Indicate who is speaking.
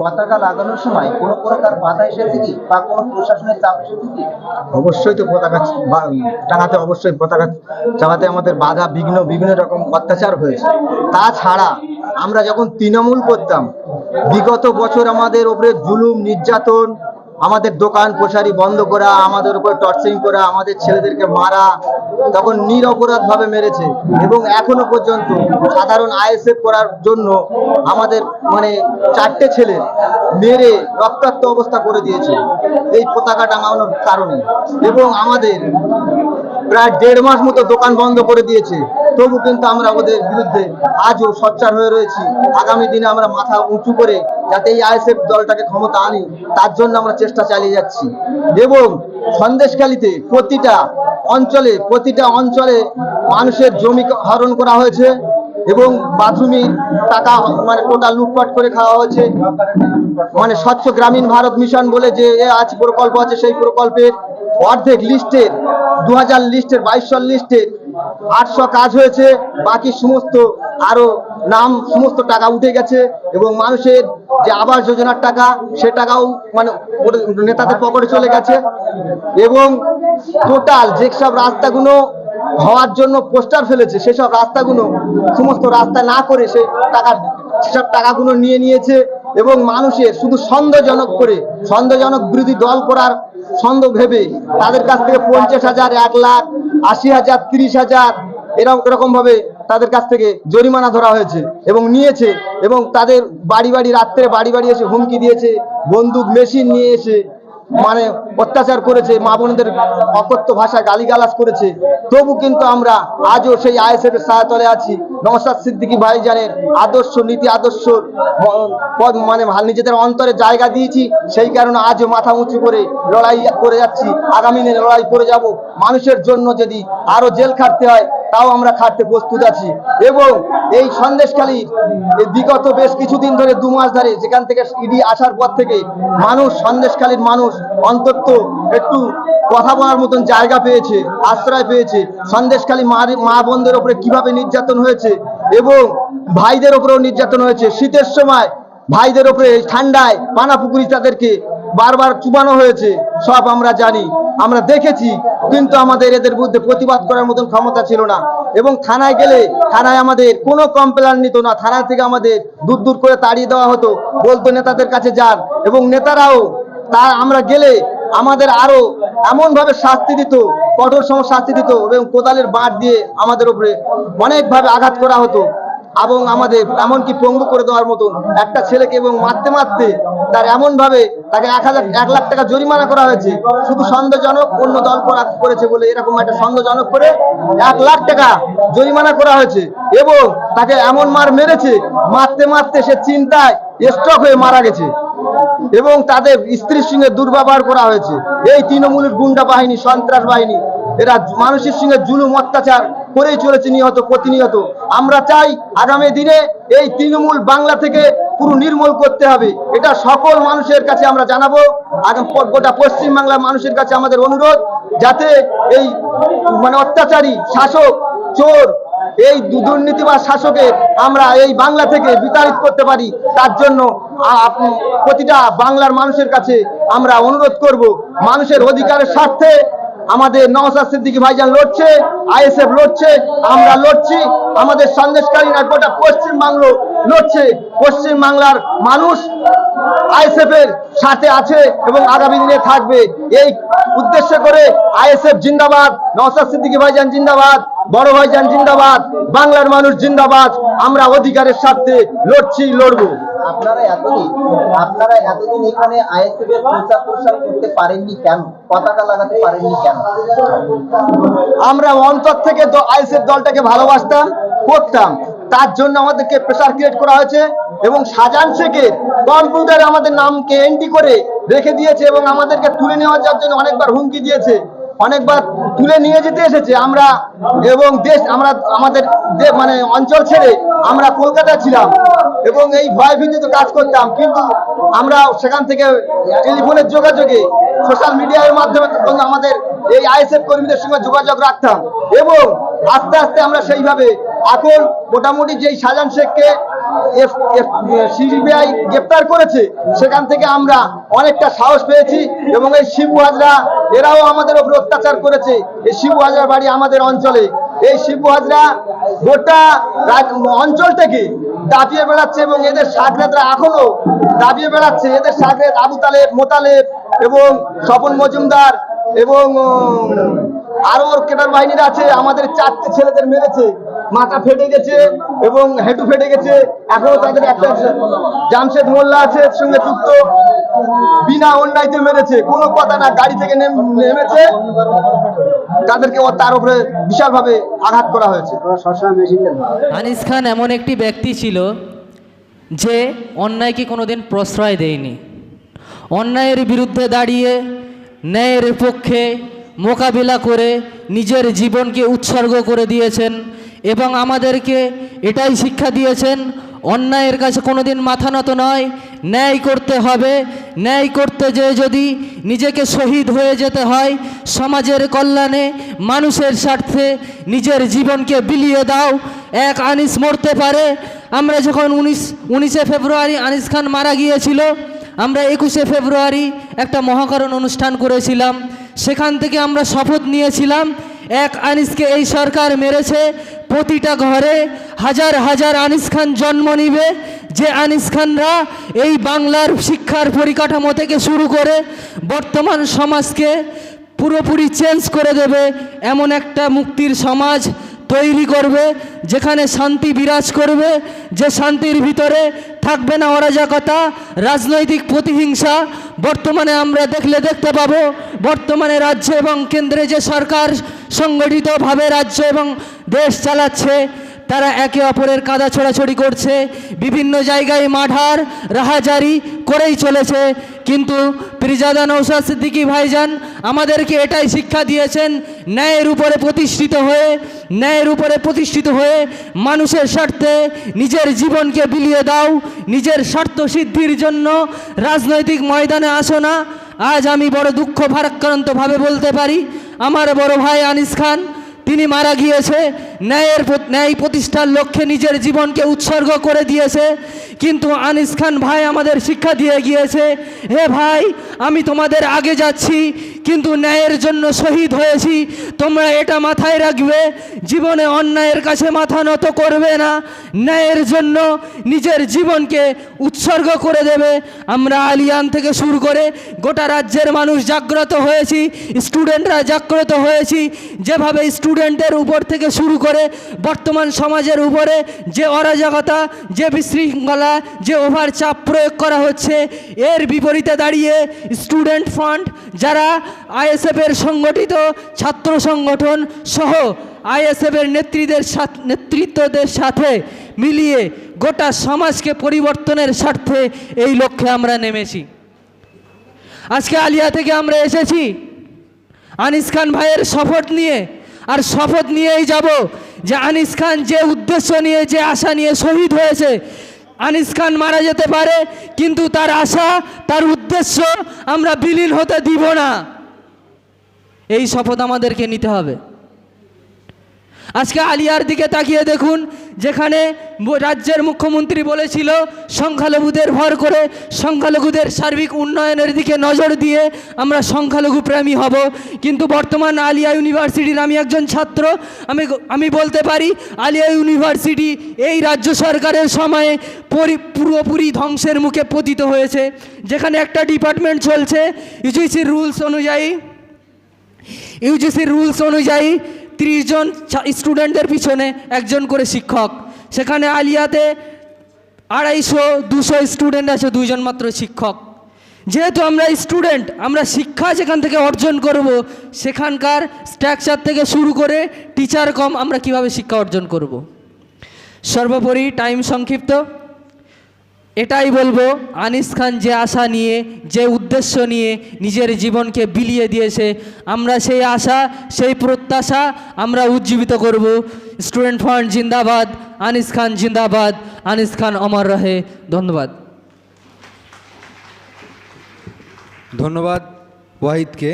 Speaker 1: পতাকা লাগানোর সময় কোনো প্রকার বাধা এসেছে কি? বা কোনো প্রশাসনের চাপ এসেছে কি?
Speaker 2: অবশ্যই তো পতাকা টাঙাতে অবশ্যই পতাকা চালাতে আমাদের বাধা, বিঘ্ন, বিভিন্ন রকম অত্যাচার হয়েছে। তাছাড়া আমরা যখন তৃণমূল করতাম, বিগত বছর আমাদের ওপরে জুলুম, নির্যাতন আমাদের দোকান পোশারি বন্ধ করা, আমাদের উপর টর্চারিং করা, আমাদের ছেলেদেরকে মারা, তখন নিরপরাধ ভাবে মেরেছে। এবং এখনও পর্যন্ত সাধারণ আইএসএফ করার জন্য আমাদের মানে চারটে ছেলে মেরে রক্তাক্ত অবস্থা করে দিয়েছে। এই পতাকা টাঙানোর কারণে। এবং আমাদের প্রায় দেড় মাস মতো দোকান বন্ধ করে দিয়েছে। তবু কিন্তু আমরা ওদের বিরুদ্ধে আজও সোচ্চার হয়ে রয়েছি। আগামী দিনে আমরা মাথা উঁচু করে যাতে এই আইএসএফ দলটাকে ক্ষমতা আনি, তার জন্য আমরা চেষ্টা চালিয়ে যাচ্ছি। এবং সন্দেশখালিতে প্রতিটা অঞ্চলে প্রতিটা অঞ্চলে মানুষের জমি হরণ করা হয়েছে এবং বাথরুমে টাকা মানে টোটাল লুটপাট করে খাওয়া হয়েছে। মানে স্বচ্ছ গ্রামীণ ভারত মিশন বলে যে আজ প্রকল্প আছে, সেই প্রকল্পের অর্ধেক লিস্টের দু হাজার লিস্টের বাইশশো লিস্টের আটশো কাজ হয়েছে, বাকি সমস্ত আরও নাম, সমস্ত টাকা উঠে গেছে এবং মানুষের যে আবাস যোজনার টাকা, সে টাকাও মানে নেতাদের পকেটে চলে গেছে এবং টোটাল যেসব রাস্তাগুলো হওয়ার জন্য পোস্টার ফেলেছে সেসব রাস্তাগুলো, সমস্ত রাস্তা না করে সে টাকা সেসব টাকাগুলো নিয়ে নিয়েছে এবং মানুষের শুধু সন্দেহজনক করে, সন্দেহজনক বিরোধী দল করার সন্দেহ ভেবে তাদের কাছ থেকে পঞ্চাশ হাজার, এক লাখ আশি হাজার, তিরিশ হাজার এরকম এরকম ভাবে তাদের কাছ থেকে জরিমানা ধরা হয়েছে এবং নিয়েছে এবং তাদের বাড়ি বাড়ি রাত্রে বাড়ি বাড়ি এসে হুমকি দিয়েছে, বন্দুক, মেশিন নিয়ে এসে মানে অত্যাচার করেছে, মা বোনদের অকথ্য ভাষায় গালিগালাজ করেছে। তবু কিন্তু আমরা আজও সেই আইএসএফ এর সাহাতলে আছি। নওশাদ সিদ্দিকী ভাইজানের আদর্শ, নীতি আদর্শ মানে নিজেদের অন্তরে জায়গা দিয়েছি। সেই কারণে আজও মাথা উঁচু করে লড়াই করে যাচ্ছি। আগামী দিনে লড়াই করে যাব। মানুষের জন্য যদি আরও জেল খাটতে হয়, তাও আমরা খাটতে প্রস্তুত আছি। এবং এই সন্দেশখালী বিগত বেশ কিছুদিন ধরে দু মাস ধরে যেখান থেকে ইডি আসার পর থেকে মানুষ সন্দেশখালীর মানুষ অন্তত একটু কথা বলার মতন জায়গা পেয়েছে, আশ্রয় পেয়েছে। সন্দেশখালী মা বোনদের উপরে কীভাবে নির্যাতন হয়েছে এবং ভাইদের উপরেও নির্যাতন হয়েছে। শীতের সময় ভাইদের এই ঠান্ডায় পানাপুকুরি তাদেরকে বারবার চুবানো হয়েছে, সব আমরা জানি। আমরা দেখেছি, কিন্তু আমাদের এদের বিরুদ্ধে প্রতিবাদ করার মতন ক্ষমতা ছিল না। এবং থানায় গেলে, থানায় আমাদের কোনো কমপ্লেন নিত না। থানা থেকে আমাদের দূর দূর করে তাড়িয়ে দেওয়া হতো। বলতো নেতাদের কাছে যান এবং নেতারাও তা আমরা গেলে আমাদের আরও এমন ভাবে শাস্তি দিত, কঠোর সম শাস্তি দিত এবং কোদালের বাঁট দিয়ে আমাদের উপরে অনেকভাবে আঘাত করা হতো। এবং আমাদের এমনকি পঙ্গু করে দেওয়ার মতন একটা ছেলেকে এবং মারতে মারতে তার এমন ভাবে তাকে এক হাজার, এক লাখ টাকা জরিমানা করা হয়েছে। শুধু সন্দেহজনক অন্য দল করা- করেছে বলে এরকম একটা সন্দেহজনক করে এক লাখ টাকা জরিমানা করা হয়েছে এবং তাকে এমন মার মেরেছে, মারতে মারতে সে চিন্তায় স্ট্রক হয়ে মারা গেছে। এবং তাদের স্ত্রীর সঙ্গে দুর্ব্যবহার করা হয়েছে। এই তৃণমূলের গুন্ডা বাহিনী, সন্ত্রাস বাহিনী, এরা মানুষের সঙ্গে জুলুম, অত্যাচার করেই চলেছে নিহত, প্রতিনিয়ত। আমরা চাই আগামী দিনে এই তৃণমূল বাংলা থেকে পুরো নির্মূল করতে হবে। এটা সকল মানুষের কাছে আমরা জানাব। গোটা পশ্চিম বাংলার মানুষের কাছে আমাদের অনুরোধ, যাতে এই মানে অত্যাচারী শাসক, চোর এই দু- দুর্নীতিবাজ শাসকের আমরা এই বাংলা থেকে বিতাড়িত করতে পারি, তার জন্য প্রতিটা বাংলার মানুষের কাছে আমরা অনুরোধ করব, মানুষের অধিকারের স্বার্থে আমাদের নওসাদ সিদ্দিকী ভাইজান লড়ছে, আইএসএফ লড়ছে, আমরা লড়ছি, আমাদের সন্দেশকারী না গোটা পশ্চিমবাংলো লড়ছে। পশ্চিম বাংলার মানুষ আইএসএফ এর সাথে আছে এবং আগামী দিনে থাকবে। এই উদ্দেশ্য করে আইএসএফ জিন্দাবাদ নওসাদ সিদ্দিকী ভাইজান জিন্দাবাদ, বড় ভাইজান জিন্দাবাদ, বাংলার মানুষ জিন্দাবাদ, আমরা অধিকারের স্বার্থে লড়ছি, লড়বো।
Speaker 1: আপনারা এতদিন আপনারা এতদিন এখানে এর প্রচার প্রসার করতে পারেননি কেন? পতাকা লাগাতে পারেননি কেন?
Speaker 2: আমরা অন্তর থেকে আইএসএফ দলটাকে ভালোবাসতাম, করতাম। তার জন্য আমাদেরকে প্রেসার ক্রিয়েট করা হয়েছে এবং সাজান শেখের কম্পিউটারে আমাদের নামকে এন্ট্রি করে রেখে দিয়েছে এবং আমাদেরকে তুলে নেওয়ার জন্য অনেকবার হুমকি দিয়েছে। অনেকবার তুলে নিয়ে যেতে এসেছে। আমরা এবং দেশ, আমরা, আমাদের মানে অঞ্চল ছেড়ে আমরা কলকাতা ছিলাম এবং এই ভয় ভীতিতে কাজ করতাম। কিন্তু আমরা সেখান থেকে টেলিফোনের যোগাযোগে সোশ্যাল মিডিয়ার মাধ্যমে আমাদের এই আইএসএফ কর্মীদের সঙ্গে যোগাযোগ রাখতাম এবং আস্তে আস্তে আমরা সেইভাবে এখন মোটামুটি যেই শাহজাহান শেখকে সিবিআই গ্রেপ্তার করেছে, সেখান থেকে আমরা অনেকটা সাহস পেয়েছি এবং এই শিবু হাজরা, এরাও আমাদের উপর অত্যাচার করেছে। এই শিবু হাজরার বাড়ি আমাদের অঞ্চলে। এই শিবু হাজরা গোটা অঞ্চল থেকে দাবিয়ে বেড়াচ্ছে এবং এদের সাকরেতরা এখনও দাবিয়ে বেড়াচ্ছে। এদের সাকরেত আবু তালেব, মোতালেব এবং স্বপন মজুমদার এবং আরও কেটার বাহিনীরা আছে। আমাদের চারটে ছেলেদের মেরেছে। মাথা ফেটে গেছে এবং হেঁটু ফেটে গেছে। এখনও তাদের একটা জামশেদ মোল্লা আছে সঙ্গে যুক্ত। বিনা অন্যায়তে মেরেছে। কোনো কথা না, গাড়ি থেকে নেম- নেমেছে। তাদেরকে তার উপরে বিশালভাবে আঘাত করা হয়েছে।
Speaker 3: আনিস খান এমন একটি ব্যক্তি ছিল যে অন্যায়কে কোনোদিন প্রশ্রয় দেয়নি। অন্যায়ের বিরুদ্ধে দাঁড়িয়ে ন্যায়ের পক্ষে মোকাবিলা করে নিজের জীবনকে উৎসর্গ করে দিয়েছেন এবং আমাদেরকে এটাই শিক্ষা দিয়েছেন, অন্যায়ের কাছে কোনোদিন মাথা নত নয়, ন্যায় করতে হবে, ন্যায় করতে যেয়ে যদি নিজেকে শহীদ হয়ে যেতে হয়, সমাজের কল্যাণে, মানুষের স্বার্থে নিজের জীবনকে বিলিয়ে দাও, এক আনিস মরতে পারে। আমরা যখন উনিশ, উনিশে ফেব্রুয়ারি আনিস খান মারা গিয়েছিল, আমরা একুশে ফেব্রুয়ারি একটা মহাকরণ অনুষ্ঠান করেছিলাম। সেখান থেকে আমরা শপথ নিয়েছিলাম এক আনিসকে এই সরকার মেরেছে। প্রতিটা ঘরে হাজার হাজার আনিস খান জন্ম নিবে। যে আনিস খানরা এই বাংলার শিক্ষার পরিকাঠামো থেকে শুরু করে বর্তমান সমাজকে পুরোপুরি চেঞ্জ করে দেবে। এমন একটা মুক্তির সমাজ তৈরি করবে, যেখানে শান্তি বিরাজ করবে, যে শান্তির ভিতরে থাকবে না অরাজকতা, রাজনৈতিক প্রতিহিংসা। বর্তমানে আমরা দেখলে দেখতে পাবো, বর্তমানে রাজ্য এবং কেন্দ্রে যে সরকার সংগঠিতভাবে রাজ্য এবং দেশ চালাচ্ছে, তারা একে অপরের কাদা ছোড়াছড়ি করছে, বিভিন্ন জায়গায় মাঠার, রাহাজারি করেই চলেছে। কিন্তু পিরজাদা নৌসাদ সিদ্দিকী ভাইজান আমাদেরকে এটাই শিক্ষা দিয়েছেন, ন্যায়ের উপরে প্রতিষ্ঠিত হয়ে, ন্যায়ের উপরে প্রতিষ্ঠিত হয়ে মানুষের স্বার্থে নিজের জীবনকে বিলিয়ে দাও, নিজের স্বার্থ সিদ্ধির জন্য রাজনৈতিক ময়দানে আসো না। আজ আমি বড় দুঃখ ভারাক্রান্তভাবে বলতে পারি আমার বড় ভাই আনিস খান, তিনি মারা গিয়েছে। ন্যায়ের ন্যায় প্রতিষ্ঠার লক্ষ্যে নিজের জীবনকে উৎসর্গ করে দিয়েছে। কিন্তু আনিস খান ভাই আমাদের শিক্ষা দিয়ে গিয়েছে, হে ভাই, আমি তোমাদের আগে যাচ্ছি কিন্তু ন্যায়ের জন্য শহীদ হয়েছি। তোমরা এটা মাথায় রাখবে, জীবনে অন্যায়ের কাছে মাথা নত করবে না। ন্যায়ের জন্য নিজের জীবনকে উৎসর্গ করে দেবে। আমরা আলিয়ান থেকে শুরু করে গোটা রাজ্যের মানুষ জাগ্রত হয়েছি, স্টুডেন্টরা জাগ্রত হয়েছি। যেভাবে স্টুডেন্টের উপর থেকে শুরু করে বর্তমান সমাজের উপরে যে অরাজকতা, যে বিশৃঙ্খলা, যে ওভার চাপ প্রয়োগ করা হচ্ছে, এর বিপরীতে দাঁড়িয়ে স্টুডেন্ট ফান্ড যারা আইএসএফের সংগঠিত ছাত্র সংগঠন সহ আইএসএফের নেত্রীদের সাথ- নেতৃত্বদের সাথে মিলিয়ে গোটা সমাজকে পরিবর্তনের স্বার্থে এই লক্ষ্যে আমরা নেমেছি। আজকে আলিয়া থেকে আমরা এসেছি। আনিস খান ভাইয়ের শপথ নিয়ে। আর শপথ নিয়েই যাব যে আনিস খান যে উদ্দেশ্য নিয়ে, যে আশা নিয়ে শহীদ হয়েছে, আনিস খান মারা যেতে পারে, কিন্তু তার আশা, তার উদ্দেশ্য আমরা বিলীন হতে দিব না। এই শপথ আমাদেরকে নিতে হবে। আজকে আলিয়ার দিকে তাকিয়ে দেখুন, যেখানে রাজ্যের মুখ্যমন্ত্রী বলেছিল, সংখ্যালঘুদের ভর করে সংখ্যালঘুদের সার্বিক উন্নয়নের দিকে নজর দিয়ে আমরা সংখ্যালঘু প্রেমী হব। কিন্তু বর্তমান আলিয়া ইউনিভার্সিটির আমি একজন ছাত্র, আমি আমি বলতে পারি, আলিয়া ইউনিভার্সিটি এই রাজ্য সরকারের সময়ে পরি, পুরোপুরি ধ্বংসের মুখে পতিত হয়েছে। যেখানে একটা ডিপার্টমেন্ট চলছে, ইউজিসির রুলস অনুযায়ী ইউজিসির রুলস অনুযায়ী ত্রিশ জন স্টুডেন্টদের পিছনে একজন করে শিক্ষক। সেখানে আলিয়াতে আড়াইশো, দুশো স্টুডেন্ট আছে, দুইজন মাত্র শিক্ষক। যেহেতু আমরা স্টুডেন্ট, আমরা শিক্ষা যেখান থেকে অর্জন করব, সেখানকার স্ট্রাকচার থেকে শুরু করে টিচার কম আমরা কীভাবে শিক্ষা অর্জন করব? সর্বোপরি টাইম সংক্ষিপ্ত। এটাই বলব, আনিস খান যে আশা নিয়ে, যে উদ্দেশ্য নিয়ে নিজের জীবনকে বিলিয়ে দিয়েছে, আমরা সেই আশা, সেই প্রত্যাশা আমরা উজ্জীবিত করব। স্টুডেন্ট ফান্ড জিন্দাবাদ, আনিস খান জিন্দাবাদ, আনিস খান অমর রহে। ধন্যবাদ।
Speaker 4: ধন্যবাদ ওয়াহিদকে।